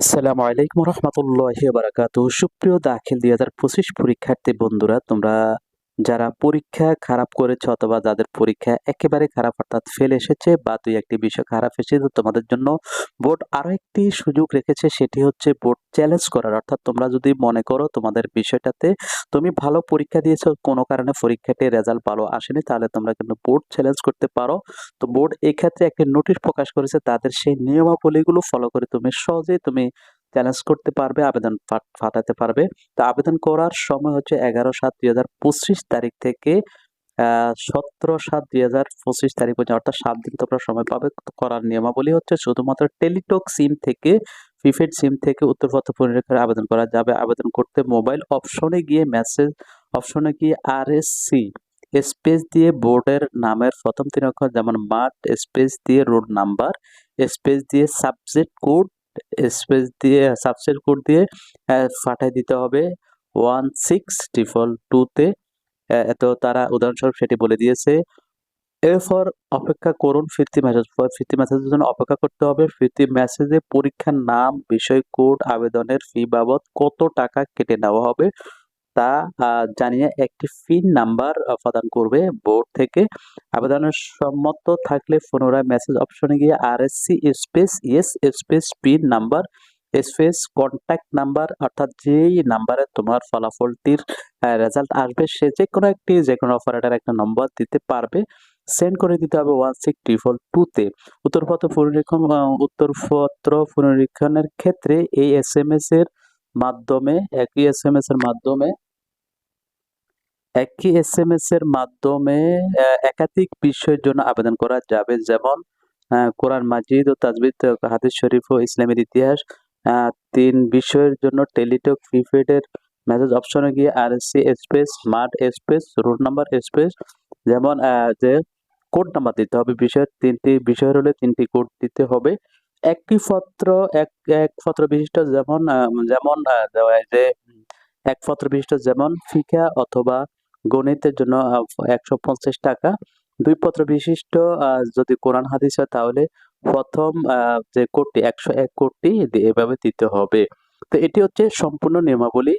আসসালামু আলাইকুম রহমতুল্লাহ বারাকাতু সুপ্রিয় দাখিল দুই হাজার পঁচিশ পরীক্ষার্থী বন্ধুরা তোমরা যারা পরীক্ষা খারাপ করেছে অথবা যাদের পরীক্ষা একেবারে খারাপ অর্থাৎ ফেল এসেছে বা দুই একটি বিষয় খারাপ এসেছে, তোমাদের জন্য বোর্ড আরও একটি সুযোগ রেখেছে, সেটি হচ্ছে বোর্ড চ্যালেঞ্জ করার। অর্থাৎ তোমরা যদি মনে করো তোমাদের বিষয়টাতে তুমি ভালো পরীক্ষা দিয়েছ, কোনো কারণে পরীক্ষাতে রেজাল্ট ভালো আসেনি, তাহলে তোমরা কিন্তু বোর্ড চ্যালেঞ্জ করতে পারো। তো বোর্ড এক্ষেত্রে ক্ষেত্রে একটি নোটিশ প্রকাশ করেছে, তাদের সেই নিয়মাবলীগুলো ফলো করে তুমি সহজেই তুমি চ্যালেঞ্জ করতে পারবে, আবেদন পাঠাতে পারবে। তো আবেদন করার সময় হচ্ছে এগারো সাত দুই হাজার পঁচিশ তারিখ থেকে সতেরো সাত দুই হাজার পঁচিশ তারিখ পর্যন্ত, অর্থাৎ সাত দিন তোমরা সময় পাবে করার নিয়মাবলী হচ্ছে শুধুমাত্র টেলিটক সিম থেকে, প্রিপেড সিম থেকে উত্তরপত্র পুনরীক্ষার আবেদন করা যাবে। আবেদন করতে মোবাইল অপশনে গিয়ে মেসেজ অপশনে গিয়ে আর স্পেস দিয়ে বোর্ডের নামের প্রথম তিন অক্ষর যেমন মাঠ, স্পেস দিয়ে রোড নাম্বার, স্পেস দিয়ে সাবজেক্ট কোড স্পেস দিয়ে সাবসেট কোড দিয়ে পাঠাই দিতে হবে। ওয়ান সিক্স ট্রিপল টুতে তো। তারা উদাহরণস্বরূপ সেটি বলে দিয়েছে। এরপর অপেক্ষা করুন ফিফটি মেসেজ ফিফটি মেসেজের জন্য অপেক্ষা করতে হবে। ফিফটি মেসেজে পরীক্ষার নাম, বিষয় কোড আবেদনের ফি বাবদ কত টাকা কেটে নেওয়া হবে? তা জানিয়ে একটি পিন নাম্বার প্রদান করবে বোর্ড থেকে। আবেদনের সম্মত থাকলে পুনরায় মেসেজ অপশনে গিয়ে R S C space yes space pin number space contact number অর্থাৎ যেই নাম্বারে তোমার ফলাফলটির রেজাল্ট আসবে সে যে কোনো একটি যে কোনো অপারেটর একটা নম্বর দিতে পারবে। সেন্ড করে দিতে হবে ওয়ান সিক্স ট্রিপল টুতে উত্তরপত্র পুনরীক্ষণ উত্তরপত্র পুনরীক্ষণের ক্ষেত্রে এই এস এম এস এর মাধ্যমে, একই এস এম এস এর মাধ্যমে একই এস এম এস এর মাধ্যমে একাধিক বিষয়ের জন্য আবেদন করা যাবে। যেমন কোরআন মাজিদ ও তাজবিদ হাদিস শরীফ ও ইসলামের ইতিহাস তিন বিষয়ের জন্য টেলিটক প্রিপেডের মেসেজ অপশনে গিয়ে R C space smart space roll number space যেমন যে কোড নাম্বার দিতে হবে বিষয়ের, তিনটি বিষয় হলে তিনটি কোড দিতে হবে। একটি পত্র, এক এক পত্র বিশিষ্ট যেমন যেমন যে, এক পত্র বিশিষ্ট যেমন ফিকা অথবা গণিতের জন্য একশো পঞ্চাশ টাকা। দুই পত্র বিশিষ্ট যদি কোরআন হাদিস হয় তাহলে প্রথম যে কোডটি, একশো এক কোটি এভাবে দিতে হবে। তো এটি হচ্ছে সম্পূর্ণ নিয়মাবলী।